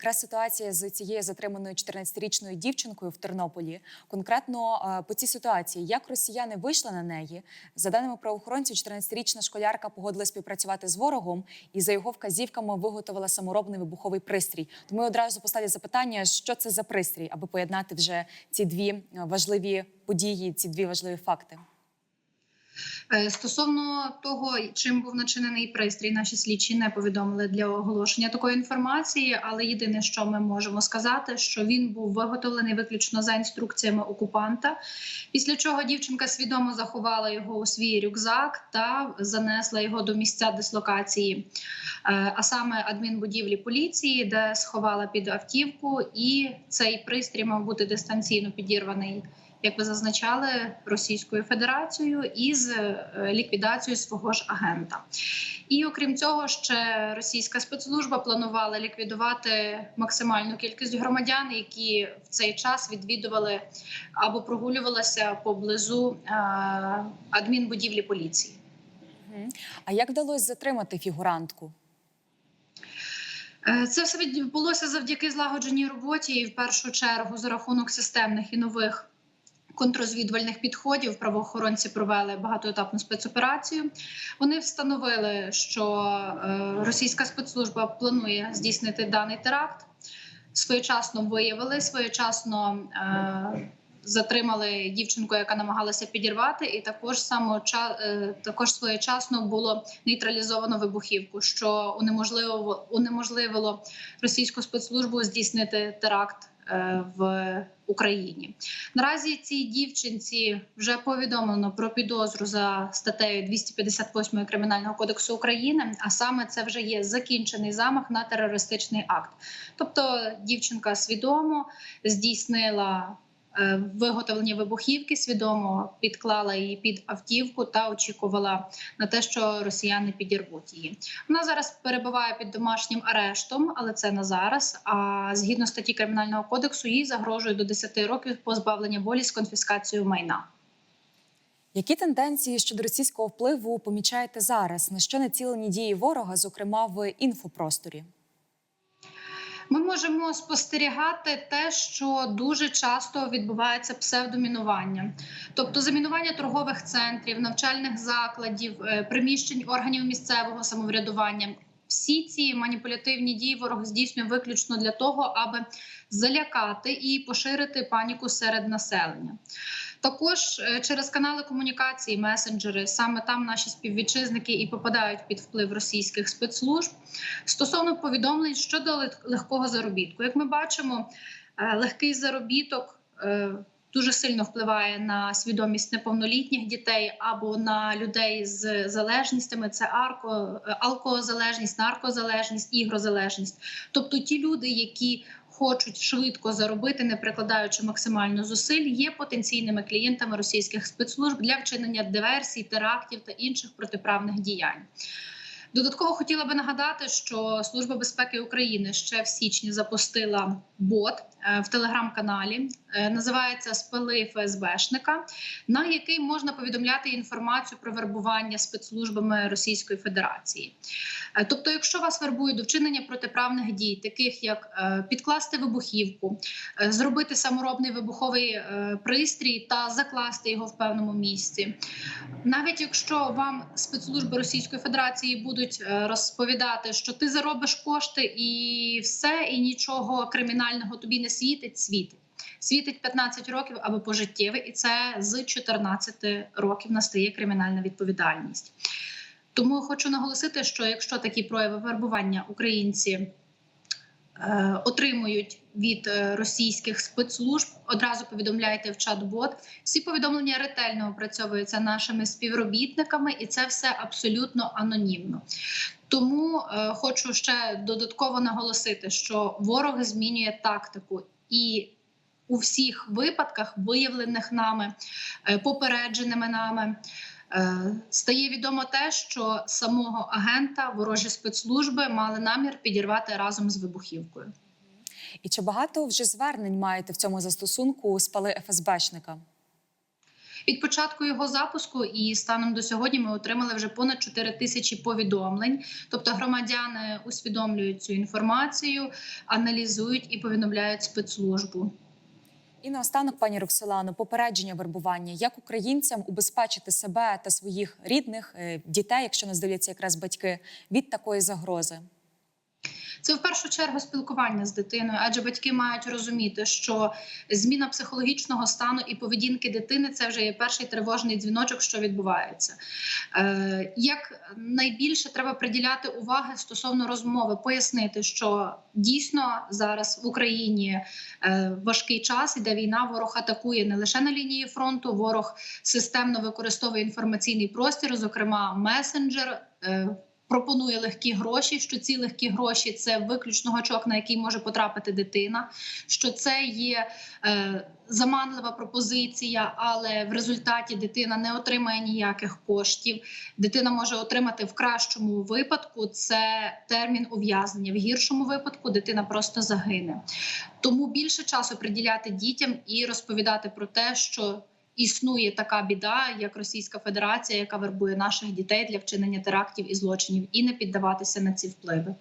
Якраз ситуація з цією затриманою 14-річною дівчинкою в Тернополі. Конкретно е, по цій ситуації, як росіяни вийшли на неї, за даними правоохоронців, 14-річна школярка погодилась співпрацювати з ворогом і за його вказівками виготовила саморобний вибуховий пристрій. Тому я одразу поставлю запитання, що це за пристрій, аби поєднати вже ці дві е, важливі події, ці дві важливі факти. Е, Стосовно того, чим був начинений пристрій, наші слідчі не повідомили для оголошення такої інформації. Але єдине, що ми можемо сказати, що він був виготовлений виключно за інструкціями окупанта. Після чого дівчинка свідомо заховала його у свій рюкзак та занесла його до місця дислокації, Е, а саме адмінбудівлі поліції, де сховала під автівку, і цей пристрій мав бути дистанційно підірваний як ви зазначали, Російською Федерацією із е, ліквідацією свого ж агента. І окрім цього, ще російська спецслужба планувала ліквідувати максимальну кількість громадян, які в цей час відвідували або прогулювалися поблизу е, адмінбудівлі поліції. А як вдалося затримати фігурантку? Е, Це все відбулося завдяки злагодженій роботі, і в першу чергу за рахунок системних і нових контррозвідувальних підходів. Правоохоронці провели багатоетапну спецоперацію. Вони встановили, що е, російська спецслужба планує здійснити даний теракт. Своєчасно виявили, своєчасно. Е, Затримали дівчинку, яка намагалася підірвати, і також само е, також своєчасно було нейтралізовано вибухівку, що унеможливило унеможливило російську спецслужбу здійснити теракт в Україні. Наразі цій дівчинці вже повідомлено про підозру за статтею 258 кримінального кодексу України. А саме це вже є закінчений замах на терористичний акт. Тобто, дівчинка свідомо здійснила. Е, Виготовлення вибухівки свідомо підклала її під автівку та очікувала на те, що росіяни підірвуть її. Вона зараз перебуває під домашнім арештом, але це на зараз. А згідно статті кримінального кодексу, їй загрожує до 10 років позбавлення волі з конфіскацією майна. Які тенденції щодо російського впливу помічаєте зараз? На що націлені дії ворога, зокрема в інфопросторі? Ми можемо спостерігати те, що дуже часто відбувається псевдомінування, тобто замінування торгових центрів, навчальних закладів, е, приміщень органів місцевого самоврядування. Всі ці маніпулятивні дії ворог здійснює виключно для того, аби залякати і поширити паніку серед населення. Також е, через канали комунікації, месенджери, саме там наші співвітчизники і попадають під вплив російських спецслужб стосовно повідомлень щодо легкого заробітку. Як ми бачимо, е, легкий заробіток е, дуже сильно впливає на свідомість неповнолітніх дітей або на людей з залежністями. Це арко, е, алкозалежність, наркозалежність, ігрозалежність. Тобто ті люди, які хочуть швидко заробити, не прикладаючи максимально зусиль, є потенційними клієнтами російських спецслужб для вчинення диверсій, терактів та інших протиправних діянь. Додатково хотіла би нагадати, що Служба безпеки України ще в січні запустила бот е, в телеграм-каналі. Е, Називається Спили ФСБшника, на який можна повідомляти інформацію про вербування спецслужбами Російської Федерації. Е, Тобто, якщо вас вербують до вчинення протиправних дій, таких як підкласти вибухівку, зробити саморобний вибуховий пристрій та закласти його в певному місці, навіть якщо вам спецслужби Російської Федерації будуть е, розповідати, що ти заробиш кошти і все, і нічого кримінального тобі не світить, світить. Світить 15 років або пожиттєве, і це з 14 років настає кримінальна відповідальність. Тому хочу наголосити, що якщо такі прояви вербування українці е, отримують від е, російських спецслужб, одразу повідомляйте в чат-бот. Всі повідомлення ретельно опрацьовуються нашими співробітниками, і це все абсолютно анонімно. Тому е, хочу ще додатково наголосити, що ворог змінює тактику і. У всіх випадках, виявлених нами, е, попередженими нами, стає відомо те, що самого агента ворожі спецслужби мали намір підірвати разом з вибухівкою. І чи багато вже звернень маєте в цьому застосунку спали ФСБшника? Від початку його запуску і станом до сьогодні ми отримали вже понад 4 тисячі повідомлень. Тобто громадяни усвідомлюють цю інформацію, аналізують і повідомляють спецслужбу. І наостанок, пані Роксолано, попередження вербування, як українцям убезпечити себе та своїх рідних е, дітей, якщо не здивляться якраз батьки, від такої загрози. Це в першу чергу спілкування з дитиною, адже батьки мають розуміти, що зміна психологічного стану і поведінки дитини це вже є перший тривожний дзвіночок, що відбувається. Е, як найбільше треба приділяти уваги стосовно розмови, пояснити, що дійсно зараз в Україні е, важкий час, іде війна, ворог атакує не лише на лінії фронту, ворог системно використовує інформаційний простір, зокрема месенджер. Пропонує легкі гроші. Що ці легкі гроші це виключно гачок, на який може потрапити дитина. Що це є е, заманлива пропозиція, але в результаті дитина не отримає ніяких коштів. Дитина може отримати в кращому випадку це термін ув'язнення. В гіршому випадку дитина просто загине. Тому більше часу приділяти дітям і розповідати про те, що існує така біда, як Російська Федерація, яка вербує наших дітей для вчинення терактів і злочинів, і не піддаватися на ці впливи.